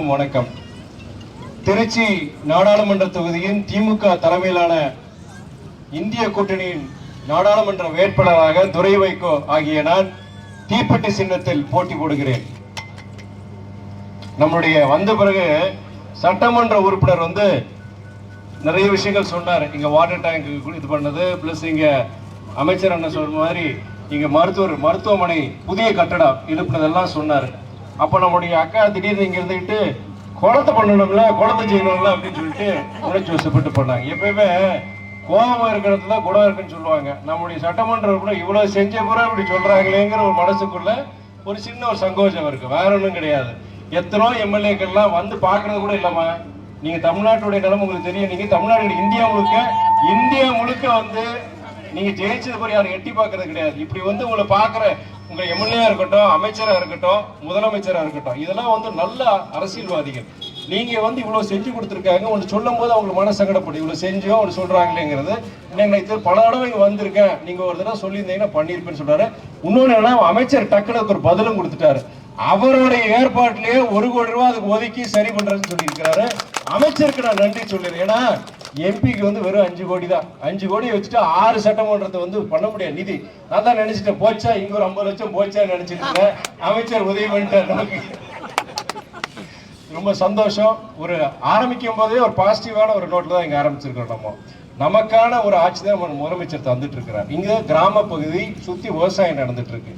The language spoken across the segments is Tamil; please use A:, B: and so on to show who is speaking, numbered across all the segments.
A: அனைவருக்கும் வணக்கம். திருச்சி நாடாளுமன்ற தொகுதியின் திமுக தலைமையிலான இந்திய கூட்டணியின் நாடாளுமன்ற வேட்பாளராக துரை வைகோ ஆகிய நான் தீப்பெட்டி சின்னத்தில் போட்டி போடுகிறேன். நம்முடைய வந்த பிறகு சட்டமன்ற உறுப்பினர் வந்து நிறைய விஷயங்கள் சொன்னார். இங்க வாட்டர் டேங்க் இது பண்ணது பிளஸ் இங்க அமைச்சர் அண்ணன் சொல்ற மாதிரி இங்க மருத்துவர் மருத்துவமனை புதிய கட்டடம் எழுப்பினதெல்லாம் சொன்னார். அப்போ நம்முடைய அக்கா திடீர்னு இங்கே இருந்துக்கிட்டு குளத்தை பண்ணணும்ல குளத்தை செய்யணும்ல அப்படின்னு சொல்லிட்டு உணர்ச்சி வசப்பட்டு பண்ணாங்க எப்பயுமே கோபம் இருக்கிறது தான் குணம் இருக்குன்னு சொல்லுவாங்க. நம்முடைய சட்டமன்றம் கூட இவ்வளோ செஞ்ச பிறகு இப்படி சொல்கிறாங்களேங்கிற ஒரு மனசுக்குள்ள ஒரு சின்ன ஒரு சங்கோஜம் இருக்குது வேற ஒன்றும் கிடையாது. எத்தனோ எம்எல்ஏக்கள்லாம் வந்து பார்க்கறது கூட இல்லம்மா. நீங்கள் தமிழ்நாட்டுடைய நிலைமை உங்களுக்கு தெரியும். நீங்கள் தமிழ்நாடு இந்தியா முழுக்க இந்தியா முழுக்க வந்து நீங்க ஜெயிச்சது போய் யாரும் எட்டி பார்க்கறது கிடையாது. இப்படி வந்து உங்களை பார்க்குற உங்க எம்எல்ஏ இருக்கட்டும் அமைச்சரா இருக்கட்டும் முதலமைச்சரா இருக்கட்டும் இதெல்லாம் வந்து நல்ல அரசியல்வாதிகள். நீங்க வந்து இவ்வளவு செஞ்சு கொடுத்துருக்காங்க. ஒன்று சொல்லும் போது அவங்களுக்கு மன சங்கடப்படும். இவ்வளவு செஞ்சோ அவங்க சொல்றாங்களேங்கிறது இல்லைங்க பல தடவை இங்க வந்திருக்கேன். நீங்க ஒரு தடவை சொல்லியிருந்தீங்கன்னா பண்ணியிருப்பேன்னு சொல்றாரு. இன்னொன்று என்ன அமைச்சர் டக்குனு ஒரு பதிலும் கொடுத்துட்டாரு. அவருடைய ஏற்பாட்டிலேயே ஒரு கோடி ரூபாய் அதுக்கு ஒதுக்கி சரி பண்றதுன்னு சொல்லியிருக்கிறாரு. அமைச்சருக்கு நான் நன்றி சொல்லிடுறேன் ஏன்னா எம்பிக்கு வந்து வெறும் அஞ்சு கோடி தான். அஞ்சு கோடி வச்சுட்டு ஆறு சட்டமன்றத்தை வந்து பண்ண முடியாது. நிதி. நான் தான் நினைச்சிட்டேன். போச்சா? இங்க ஒரு ஐம்பது லட்சம் போச்சா நினைச்சிட்டு அமைச்சர் உதவி பண்ணிட்டார் நமக்கு. ரொம்ப சந்தோஷம். ஒரு ஆரம்பிக்கும் போதே ஒரு பாசிட்டிவான ஒரு நோட்டில் தான் இங்க ஆரம்பிச்சிருக்கோம் நம்ம. நமக்கான ஒரு ஆட்சி தான் நம்ம முதலமைச்சர் தந்துட்டு இருக்கிறார் இங்கே கிராம பகுதி சுத்தி விவசாயம் நடந்துட்டு இருக்கு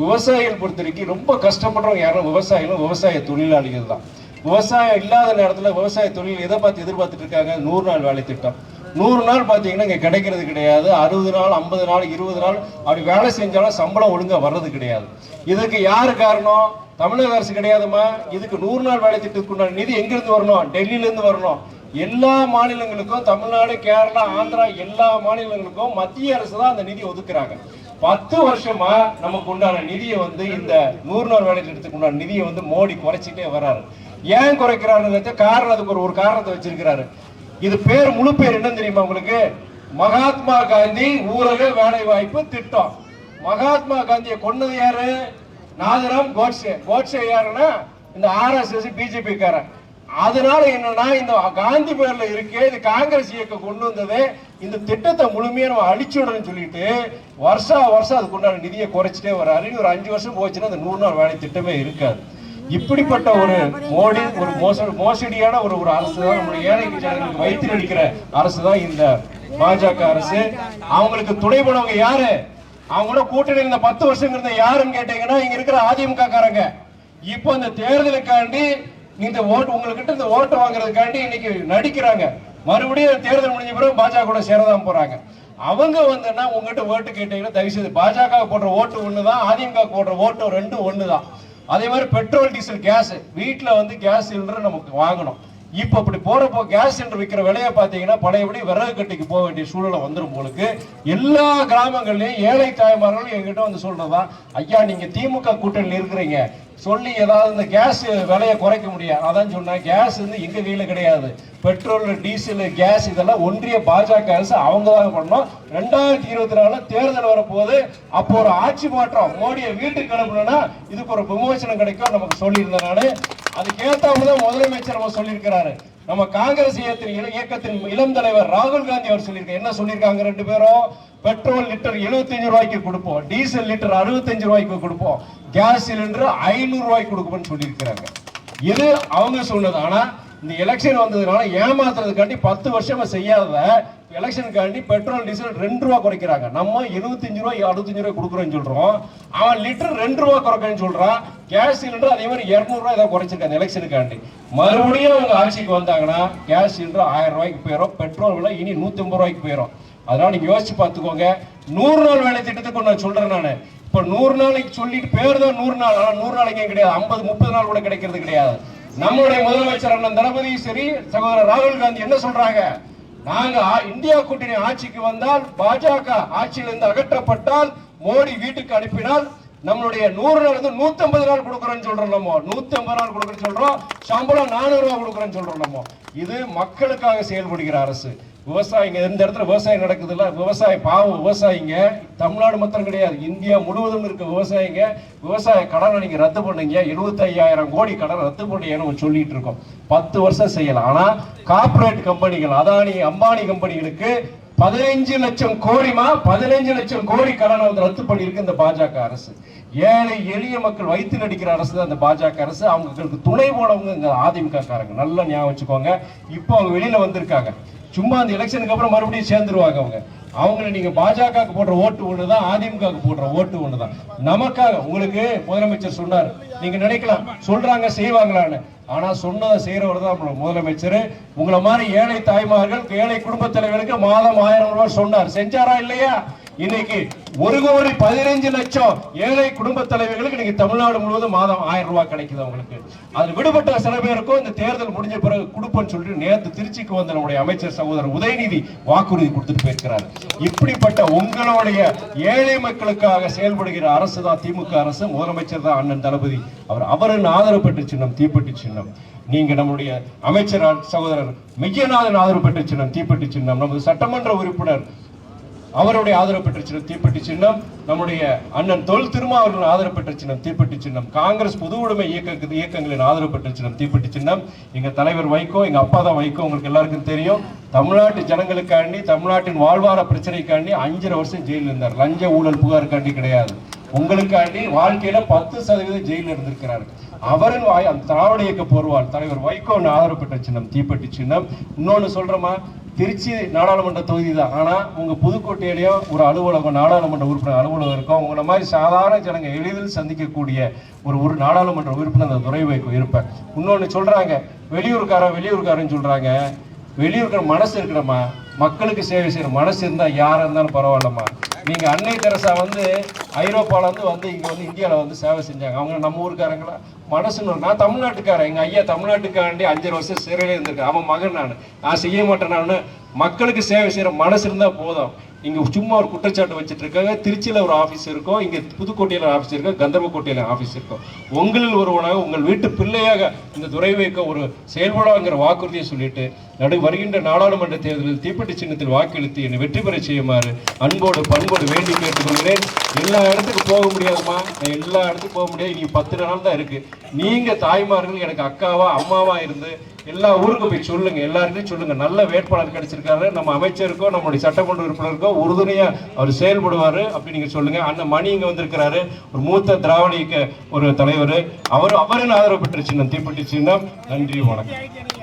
A: விவசாயிகள் பொறுத்த வரைக்கும் ரொம்ப கஷ்டப்படுறவங்க யாரும் விவசாயிகளும் விவசாய தொழிலாளிகள் தான். விவசாயம் இல்லாத நேரத்தில் விவசாய தொழில் எதை பார்த்து எதிர்பார்த்துட்டு இருக்காங்க? நூறு நாள் வேலை திட்டம். நூறு நாள் பார்த்தீங்கன்னா இங்கே கிடைக்கிறது கிடையாது. அறுபது நாள் ஐம்பது நாள் இருபது நாள் அப்படி வேலை செஞ்சாலும் சம்பளம் ஒழுங்கா வர்றது கிடையாது. இதுக்கு யார் காரணம்? தமிழக அரசு கிடையாதுமா இதுக்கு நூறு நாள் வேலை திட்டத்துக்குண்டான நிதி எங்கிருந்து வரணும்? டெல்லியிலேருந்து வரணும். எல்லா மாநிலங்களுக்கும் தமிழ்நாடு கேரளா ஆந்திரா எல்லா மாநிலங்களுக்கும் மத்திய அரசு தான் அந்த நிதி ஒதுக்குறாங்க. பத்து வருஷமா நமக்கு உண்டான நிதியை வந்து இந்த நூறு நாள் வேலை திட்டத்துக்கு உண்டான நிதியை வந்து மோடி குறைச்சிட்டே வர்றாரு. ஏன் குறைக்கிறாருன்னு காரணம் அதுக்கு ஒரு ஒரு காரணத்தை வச்சிருக்கிறாரு. இது பேர் முழு பேர் என்ன தெரியுமா உங்களுக்கு? மகாத்மா காந்தி ஊரக வேலை வாய்ப்பு திட்டம். மகாத்மா காந்தியை கொன்னது யாரு? நாதராம் கோட்ஸே. கோட்ஸே யாருன்னா இந்த ஆர்எஸ்எஸ் பிஜேபி காரன். அதனால என்னன்னா இந்த காந்தி பேர்ல இருக்கே இது காங்கிரஸ் இயக்கம் கொண்டு வந்தது இந்த திட்டத்தை முழுமையா நம்ம அழிச்சுடணும்னு சொல்லிட்டு வருஷா வருஷம் அதுக்குண்டான நிதியை குறைச்சிட்டே வராரு. ஒரு அஞ்சு வருஷம் போச்சுன்னா அந்த நூறு நாள் வேலை திட்டமே இருக்காது. இப்படிப்பட்ட ஒரு மோடி ஒரு மோச மோசடியான ஒரு ஒரு அரசு தான் நம்முடைய ஏழை ஜனங்களுக்கு வைத்து நடிக்கிற அரசு தான் இந்த பாஜக அரசு. அவங்களுக்கு துணை போனவங்க யாரு? அவங்களோட கூட்டணி இருந்த பத்து வருஷம் இருந்த யாருன்னு கேட்டீங்கன்னா இங்க இருக்கிற அதிமுக காரங்க இப்போ அந்த தேர்தலுக்காண்டி இந்த ஓட்டு உங்ககிட்ட இந்த ஓட்டு வாங்குறதுக்காண்டி இன்னைக்கு நடிக்கிறாங்க. மறுபடியும் தேர்தல் முடிஞ்ச பிறகு பாஜக கூட சேரதான் போறாங்க. அவங்க வந்துன்னா உங்ககிட்ட ஓட்டு கேட்டீங்கன்னா தயவு செய்து பாஜக போடுற ஓட்டு ஒண்ணுதான் அதிமுக போடுற ஓட்டு ரெண்டும் ஒண்ணுதான். அதே மாதிரி பெட்ரோல் டீசல் கேஸ். வீட்டில் வந்து கேஸ் சிலிண்டர் நமக்கு வாங்கணும். இப்போ அப்படி போறப்போ கேஸ் சிலிண்டர் விற்கிற விலையை பார்த்தீங்கன்னா பழையபடி விறகு கட்டிக்கு போக வேண்டிய சூழலை வந்துடும் உங்களுக்கு எல்லா கிராமங்கள்லையும் ஏழை தாய்மார்களும் எங்கிட்ட வந்து சொல்றதா ஐயா நீங்க திமுக கூட்டணியில் இருக்கிறீங்க. சொல்லி ஏதாவது இந்த கேஸ் விலையை குறைக்க முடியாது. அதான் சொன்னேன் கேஸ் வந்து எங்கள் கையில் கிடையாது. பெட்ரோல் டீசல் கேஸ் இதெல்லாம் ஒன்றிய பாஜக அரசு அவங்க தான் பண்ணோம். ரெண்டாயிரத்தி இருபத்தி நாலு தேர்தல் வரப்போது அப்போ ஒரு ஆட்சி மாற்றம் மோடியை வீட்டுக்கு அனுப்பணும்னா இதுக்கு ஒரு விமோசனம் கிடைக்கும் நமக்கு சொல்லியிருந்தேன் நான். அதுக்கேற்றவங்க தான் முதலமைச்சர் நம்ம சொல்லியிருக்கிறாரு. நம்ம காங்கிரஸ் இயக்கத்தின் இயக்கத்தின் இளம் தலைவர் ராகுல் காந்தி அவர் சொல்லியிருக்காரு என்ன சொல்லியிருக்காங்க ரெண்டு பேரும்? பெட்ரோல் லிட்டர் 75 ரூபாய்க்கு கொடுப்போம். டீசல் லிட்டர் 65 ரூபாய்க்கு கொடுப்போம். கேஸ் சிலிண்டர் ஐநூறு ரூபாய்க்கு கொடுப்போம்னு சொல்லியிருக்கிறாங்க. இது அவங்க சொன்னது. ஆனால் இந்த எலெக்ஷன் வந்ததுனால ஏமாத்துறதுக்காண்டி பத்து வருஷமா செய்யாத எலெக்ஷனுக்காண்டி பெட்ரோல் டீசல் ரெண்டு ரூபா குறைக்கிறாங்க. நம்ம இருபத்தஞ்சு ரூபாய் அறுபத்தஞ்சு ரூபாய் கொடுக்குறோம்னு சொல்றோம். அவன் லிட்டர் ரெண்டு ரூபா குறைக்கன்னு சொல்றான். கேஸ் சிலிண்டர் அதே மாதிரி இருநூறு ரூபாய் ஏதாவது குறைச்சிருக்காங்க எலெக்ஷனுக்காண்டி மறுபடியும் அவங்க ஆட்சிக்கு வந்தாங்கன்னா கேஸ் சிலிண்டர் ஆயிரம் ரூபாய்க்கு போயிடும் பெட்ரோல் விலை இனி நூத்தி ஐம்பது ரூபாய்க்கு போயிடும் அதனால நீங்க யோசிச்சு பார்த்துக்கோங்க. நூறு நாள் வேலை திட்டத்துக்கு நான் சொல்றேன் நான். இப்ப நூறு நாளைக்கு சொல்லிட்டு பேர் தான் நூறு நாள். ஆனால் நூறு நாளைக்கு கிடையாது? ஐம்பது முப்பது நாள் கூட கிடைக்கிறது கிடையாது. நம்மளுடைய முதலமைச்சர் அண்ணன் தளபதி சரி சகோதரர் ராகுல் காந்தி என்ன சொல்றாங்க? நாங்க இந்தியா கூட்டணி ஆட்சிக்கு வந்தால் பாஜக ஆட்சியிலிருந்து அகற்றப்பட்டால் மோடி வீட்டுக்கு அனுப்பினால் நம்மளுடைய நூறு நாள் வந்து நூத்தி ஐம்பது நாள் கொடுக்குறோம்னு சொல்றோம் நம்ம. நூத்தி ஐம்பது நாள் கொடுக்குறேன்னு சொல்றோம். சம்பளம் நானூறு ரூபா கொடுக்குறோம்னு சொல்றோம் நம்ம. இது மக்களுக்காக செயல்படுகிற அரசு. விவசாயிங்க இந்த இடத்துல விவசாயம் நடக்குதுல்ல விவசாய பாவம் விவசாயிங்க. தமிழ்நாடு மாத்திரம் கிடையாது இந்தியா முழுவதும் இருக்க விவசாயிங்க. விவசாய கடனை நீங்கள் ரத்து பண்ணுங்க. 75000 கோடி கடன் ரத்து பண்ணுங்கன்னு சொல்லிட்டு இருக்கோம். பத்து வருஷம் செய்யலாம். ஆனால் கார்ப்பரேட் கம்பெனிகள் அதானி அம்பானி கம்பெனிகளுக்கு பதினைஞ்சு லட்சம் கோடிமா பதினைஞ்சு லட்சம் கோடி கடனை வந்து ரத்து பண்ணியிருக்கு இந்த பாஜக அரசு. ஏழை எளிய மக்கள் வைத்து நடிக்கிற அரசு தான் இந்த பாஜக அரசு. அவங்களுக்கு துணை போனவங்க இந்த அதிமுக காரங்க நல்லா ஞாபகம் வச்சுக்கோங்க. இப்போ அவங்க வெளியில வந்திருக்காங்க. சும்மா அந்த எலெக்ஷனுக்கு அப்புறம் மறுபடியும் சேர்ந்துருவாங்க அவங்க. அவங்கள நீங்க பாஜகவுக்கு போடுற ஓட்டு ஒண்ணுதான் அதிமுகவுக்கு போடுற ஓட்டு ஒண்ணுதான். நமக்காக உங்களுக்கு முதலமைச்சர் சொன்னார். நீங்க நினைக்கலாம் சொல்றாங்க செய்வாங்களான்னு. ஆனா சொன்னதை செய்யறவர் தான் முதலமைச்சர். உங்களை மாதிரி ஏழை தாய்மார்கள் ஏழை குடும்ப தலைவர்களுக்கு மாதம் ஆயிரம் ரூபாய் சொன்னார். செஞ்சாரா இல்லையா? இன்னைக்கு ஒரு கோடி பதினைஞ்சு லட்சம் ஏழை குடும்ப தலைவர்களுக்கு இன்னைக்கு தமிழ்நாடு முழுவதும் மாதம் ஆயிரம் ரூபாய் கிடைக்குது அவங்களுக்கு. அது விடுபட்ட சில பேருக்கும் இந்த தேர்தல் முடிஞ்ச பிறகு கொடுப்பேன்னு சொல்லிட்டு நேற்று திருச்சிக்கு வந்த நம்முடைய அமைச்சர் சகோதரர் உதயநிதி வாக்குறுதி கொடுத்துட்டு போயிருக்கிறார். இப்படிப்பட்ட உங்களுடைய ஏழை மக்களுக்காக செயல்படுகிற அரசு தான் திமுக அரசு முதலமைச்சர் தான் அண்ணன் தளபதி. அவர் அவரின் ஆதரவு பெற்ற சின்னம் தீப்பெட்டி சின்னம். நீங்க நம்முடைய அமைச்சர் சகோதரர் மெய்யநாதன் ஆதரவு பெற்ற சின்னம் தீப்பெட்டி சின்னம். நமது சட்டமன்ற உறுப்பினர் அவருடைய ஆதரவு பெற்ற சின்னம் தீப்பெட்டி சின்னம் நம்முடைய அண்ணன் தொல் திருமாவர்கள் ஆதரவு பெற்ற சின்னம் தீப்பெட்டி சின்னம். காங்கிரஸ் பொது உடைமை இயக்க இயக்கங்களின் ஆதரவு பெற்ற சின்னம் தீப்பெட்டி சின்னம். எங்க தலைவர் வைகோ எங்க அப்பா தான் வைகோ உங்களுக்கு எல்லாருக்கும் தெரியும். தமிழ்நாட்டு ஜனங்களுக்காண்டி தமிழ்நாட்டின் வாழ்வார பிரச்சனைக்காண்டி அஞ்சரை வருஷம் ஜெயிலில் இருந்தார். லஞ்ச ஊழல் புகாருக்காண்டி கிடையாது. உங்களுக்காண்டி வாழ்க்கையில பத்து சதவீதம் ஜெயிலில் இருந்திருக்கிறார். அவரின் வாய் அந்த திராவிட இயக்க போர்வால் தலைவர் வைகோ ஆதரவு பெற்ற சின்னம் தீப்பெட்டி சின்னம். இன்னொன்று சொல்றமா திருச்சி நாடாளுமன்ற தொகுதி தான் ஆனால் உங்கள் புதுக்கோட்டையிலேயோ ஒரு அலுவலகம் நாடாளுமன்ற உறுப்பினர் அலுவலகம் இருக்கும் உங்களை மாதிரி சாதாரண ஜனங்க எளிதில் சந்திக்கக்கூடிய ஒரு ஒரு நாடாளுமன்ற உறுப்பினர் அந்த துறை வைக்கும் இருப்பேன். இன்னொன்று சொல்கிறாங்க வெளியூர்காரன் வெளியூர்காரன்னு சொல்கிறாங்க வெளியூர்கார மனசு இருக்கிறம்மா மக்களுக்கு சேவை செய்கிற மனசு இருந்தால் யாராக இருந்தாலும் பரவாயில்லம்மா. நீங்கள் அன்னை தெரசா வந்து ஐரோப்பாவிலேருந்து வந்து இங்கே வந்து இந்தியாவில் வந்து சேவை செஞ்சாங்க. அவங்க நம்ம ஊருக்காரங்களா? மனசுன்னு நான் தமிழ்நாட்டுக்காரன். எங்கள் ஐயா தமிழ்நாட்டுக்காண்டி அஞ்சரை வருஷம் சிறையில இருந்திருக்கேன் அவன் மகன் நான். நான் செய்ய மாட்டேன் நான். மக்களுக்கு சேவை செய்கிற மனசு இருந்தால் போதும். இங்கே சும்மா ஒரு குற்றச்சாட்டு வச்சுட்டு இருக்காங்க திருச்சியில் ஒரு ஆஃபீஸ் இருக்கும் இங்கே புதுக்கோட்டையில் ஆஃபீஸ் இருக்கும் கந்தர்வக்கோட்டையில ஆஃபீஸ் இருக்கும் உங்களில் ஒருவனாக உங்கள் வீட்டு பிள்ளையாக இந்த துறை வைக்க ஒரு செயல்படாங்கிற வாக்குறுதியை சொல்லிட்டு நடு வருகின்ற நாடாளுமன்ற தேர்தலில் தீப்பெட்டி சின்னத்தில் வாக்களித்து என்னை வெற்றி பெற செய்யுமாறு அன்போடு பண்போடு வேண்டி கேட்டுக்கொள்கிறேன். எல்லா இடத்துக்கு போக முடியாதுமா நான் எல்லா இடத்துக்கும் போக முடியாது. இங்கே பத்து நாள் தான் இருக்கு. நீங்க தாய்மார்கள் எனக்கு அக்காவா அம்மாவா இருந்து எல்லா ஊருக்கும் போய் சொல்லுங்க. எல்லாருக்கும் சொல்லுங்க. நல்ல வேட்பாளர் கிடைச்சிருக்காரு. நம்ம அமைச்சருக்கோ நம்முடைய சட்டமன்ற உறுப்பினருக்கோ உறுதுணையா அவர் செயல்படுவாரு அப்படி நீங்க சொல்லுங்க. அண்ணன் மணி இங்க வந்திருக்கிறாரு. ஒரு மூத்த திராவிட இயக்க ஒரு தலைவர். அவர் அவரின் ஆதரவு பெற்ற சின்னம் தீப்பெட்டி சின்னம். நன்றி வணக்கம்.